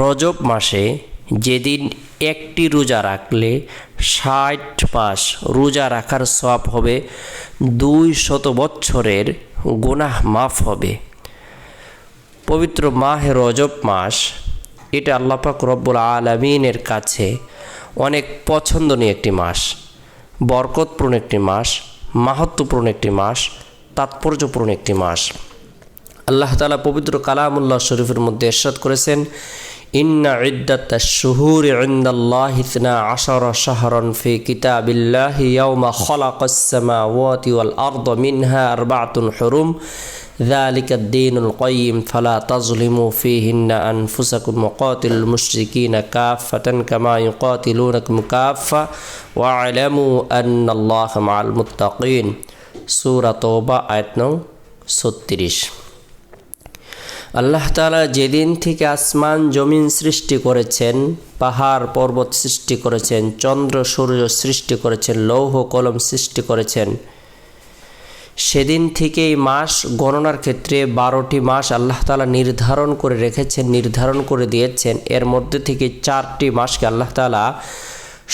রজব মাসে যেদিন একটি রোজা রাখলে ষাট মাস রোজা রাখার সব হবে দুই শত বৎসরের গুনাহ মাফ হবে। পবিত্র মাহে রজব মাস, এটা আল্লাপাক রব্বুল আলমিনের কাছে অনেক পছন্দনীয় একটি মাস, বরকতপূর্ণ একটি মাস মাহাত্মপূর্ণ একটি মাস, তাৎপর্যপূর্ণ একটি মাস। আল্লাহ তালা পবিত্র কালামুল্লাহ শরীফের মধ্যে এরশাদ করেছেন إن عدة الشهور عند الله اثنا عشر شهرا في كتاب الله يوم خلق السماوات والأرض منها أربعة حرم. ذلك الدين القيم فلا تظلموا فيهن أنفسكم. وقاتل المشركين كافة كما يقاتلونكم كافة. واعلموا أن الله مع المتقين. سورة توبة آية 36 আল্লাহ তালা যেদিন থেকে আসমান জমিন সৃষ্টি করেছেন, পাহাড়, পর্বত সৃষ্টি করেছেন, চন্দ্র, সূর্য সৃষ্টি করেছেন, লৌহ, কলম সৃষ্টি করেছেন, সেদিন থেকেই মাস গণনার ক্ষেত্রে বারোটি মাস আল্লাহ তালা নির্ধারণ করে রেখেছেন, নির্ধারণ করে দিয়েছেন। এর মধ্যে থেকে চারটি মাসকে আল্লাহ তালা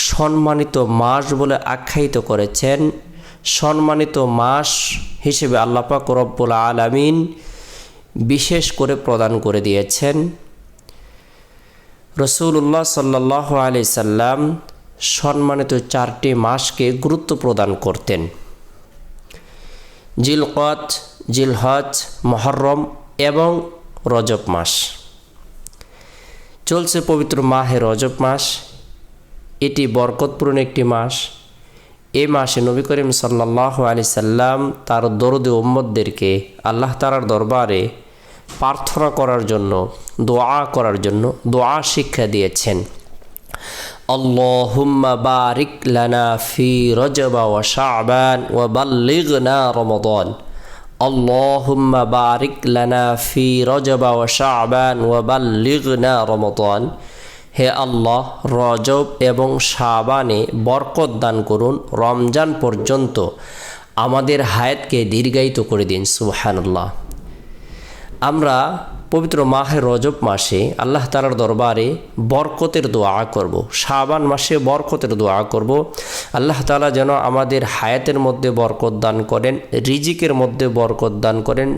সম্মানিত মাস বলে আখ্যায়িত করেছেন। সম্মানিত মাস হিসেবে আল্লাপাক রব্বুল আলামিন বিশেষ করে প্রদান করে দিয়েছেন। রসুল্লাহ সাল্লাহ আলি সাল্লাম সম্মানিত চারটি মাসকে গুরুত্ব প্রদান করতেন। জিলকত, জিলহজ, মহরম এবং রজব মাস। চলছে পবিত্র মাহে রজব মাস। এটি বরকতপূর্ণ একটি মাস। এ মাসে নবী করিম সাল্লাহ আলি সাল্লাম তার দরদে উম্মদদেরকে আল্লাহ তালার দরবারে প্রার্থনা করার জন্য, দোয়া করার জন্য, দোয়া শিক্ষা দিয়েছেন। আল্লাহুম্মা বারিক লানা ফি রজবা ওয়া শাবান ওয়া বাল্লিগনা রমাদান। আল্লাহুম্মা বারিক লানা ফি রজবা ওয়া শাবান ওয়া বাল্লিগনা রমাদান। হে আল্লাহ, রজব এবং শাবানে বরকত দান করুন, রমজান পর্যন্ত আমাদের হায়াতকে দীর্ঘায়িত করে দিন, সুবহানাল্লাহ। আমরা পবিত্র মাহে রজব মাসে আল্লাহ তালার দরবারে বরকতের দোয়া করব। শাবান মাসে বরকতের দোয়া করব। আল্লাহ তালা যেন আমাদের হায়াতের মধ্যে বরকত দান করেন, রিজিকের মধ্যে বরকত দান করেন,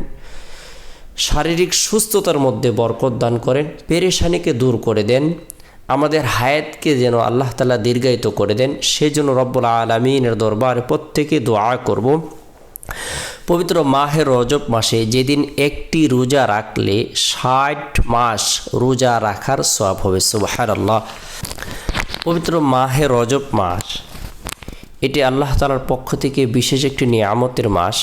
শারীরিক সুস্থতার মধ্যে বরকত দান করেন, পেরেশানিকে দূর করে দেন, আমাদের হায়াতকে যেন আল্লাহ তালা দীর্ঘায়িত করে দেন সেজন্য রব্বুল আলমিনের দরবারে প্রত্যেকে দোয়া করব পবিত্র মাহে রজব মাসে যেদিন একটি রোজা রাখলে ষাট মাস রোজা রাখার সব হবে সুবাহার আল্লাহ পবিত্র মাহে রজব মাস, এটি আল্লাহ তালার পক্ষ থেকে বিশেষ একটি নিয়ামতের মাস।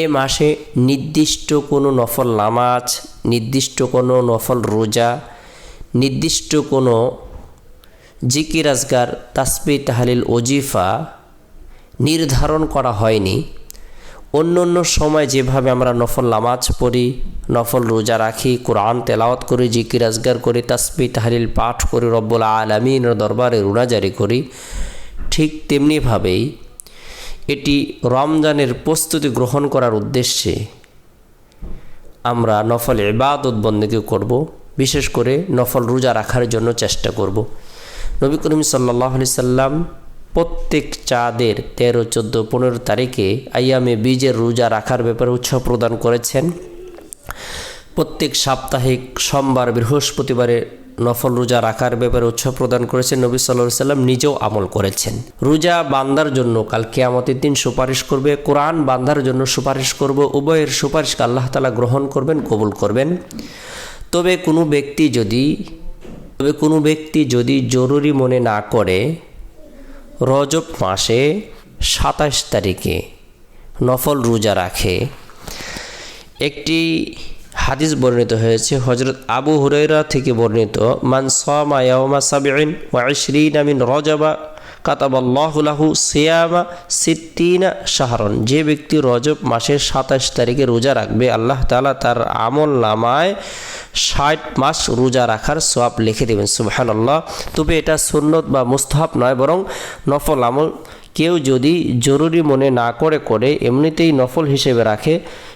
এ মাসে নির্দিষ্ট কোনো নফল নামাজ, নির্দিষ্ট কোনো নফল রোজা, নির্দিষ্ট কোনো জিকির আজগার তাসবি তাহালিল, ওজিফা নির্ধারণ করা হয়নি। অন্য অন্য সময় যেভাবে আমরা নফল নামাজ পড়ি, নফল রোজা রাখি, কোরআন তেলাওয়াত করি, জিকির, আজগার করি তাসবি তাহলিল, পাঠ করি, রব্বুল আলমিনের দরবারে রুনাজারি করি, ঠিক তেমনিভাবেই এটি রমজানের প্রস্তুতি গ্রহণ করার উদ্দেশ্যে আমরা নফল ইবাদত বন্দীকে করব, বিশেষ করে নফল রোজা রাখার জন্য চেষ্টা করব। নবী করিম সাল্লাহ সাল্লাম প্রত্যেক চাঁদের তেরো, চোদ্দ, পনেরো তারিখে আইয়ামে বীজের রোজা রাখার ব্যাপারে উৎসাহ প্রদান করেছেন। প্রত্যেক সাপ্তাহিক সোমবার, বৃহস্পতিবারে নফল রোজা রাখার ব্যাপারে উৎসাহ প্রদান করেছেন নবী সাল্লাহ সাল্লাম নিজেও আমল করেছেন। রোজা বান্দার জন্য কাল কেয়ামতের দিন সুপারিশ করবে, কোরআন বান্দার জন্য সুপারিশ করব, উভয়ের সুপারিশকে আল্লাহ তালা গ্রহণ করবেন, কবুল করবেন। তবে কোনো ব্যক্তি যদি, তবে কোনো ব্যক্তি যদি জরুরি মনে না করে রজব মাসে সাতাশ তারিখে নফল রোজা রাখে। একটি হাদিস বর্ণিত হয়েছে হজরত আবু হুরাইরা থেকে বর্ণিত, মান সামা ইয়াউমা সাবিন ওয়া ইশরিনা মিন রজবা কাতাবাল্লাহুলাহু সিয়ামা সিদ্দিনা শাহরন। যে ব্যক্তি রজব মাসের সাতাশ তারিখে রোজা রাখবে, আল্লাহ তালা তার আমল নামায় ষাট মাস রোজা রাখার সোয়াব লিখে দেবেন। সুবহান আল্লাহ তবে এটা সুন্নত বা মুস্তাহাব নয়, বরং নফল আমল। কেউ যদি জরুরি মনে না করে করে এমনিতেই নফল হিসেবে রাখে,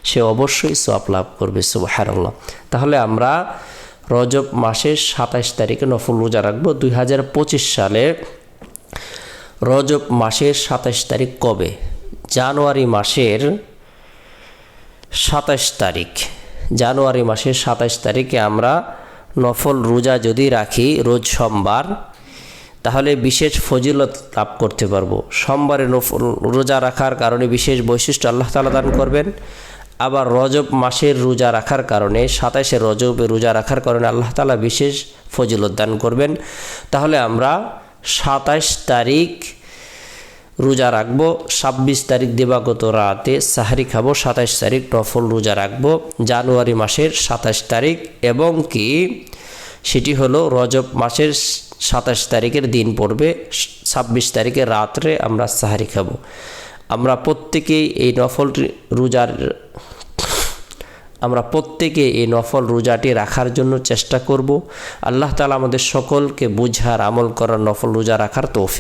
সে অবশ্যই সোয়াব লাভ করবে। সুবহান আল্লাহ তাহলে আমরা রজব মাসের সাতাশ তারিখে নফল রোজা রাখব। দুই হাজার পঁচিশ সালে রজব মাসের সাতাশ তারিখ কবে? জানুয়ারি মাসের সাতাশ তারিখ। জানুয়ারি মাসের সাতাশ তারিখে আমরা নফল রোজা যদি রাখি, রোজ সোমবার, তাহলে বিশেষ ফজিলত লাভ করতে পারব। সোমবারে নফল রোজা রাখার কারণে বিশেষ বৈশিষ্ট্য আল্লাহ তালা দান করবেন। আবার রজব মাসের রোজা রাখার কারণে, সাতাশে রজবে রোজা রাখার কারণে আল্লাহ তালা বিশেষ ফজিলত দান করবেন। তাহলে আমরা সাতাশ তারিখ রোজা রাখব, ছাব্বিশ তারিখ দিবাগত রাতে সাহারি খাব সাতাশ তারিখ নফল রোজা রাখব, জানুয়ারি মাসের সাতাশ তারিখ এবং কি সেটি হলো রজব মাসের সাতাশ তারিখের দিন পড়বে, ছাব্বিশ তারিখের রাত্রে আমরা সাহারি খাব। আমরা প্রত্যেকেই এই নফল রোজার আমরা প্রত্যেকে এই নফল রোজাটি রাখার জন্য চেষ্টা করব। আল্লাহ তালা আমাদের সকলকে বুঝার, আমল করার, নফল রোজা রাখার তৌফিক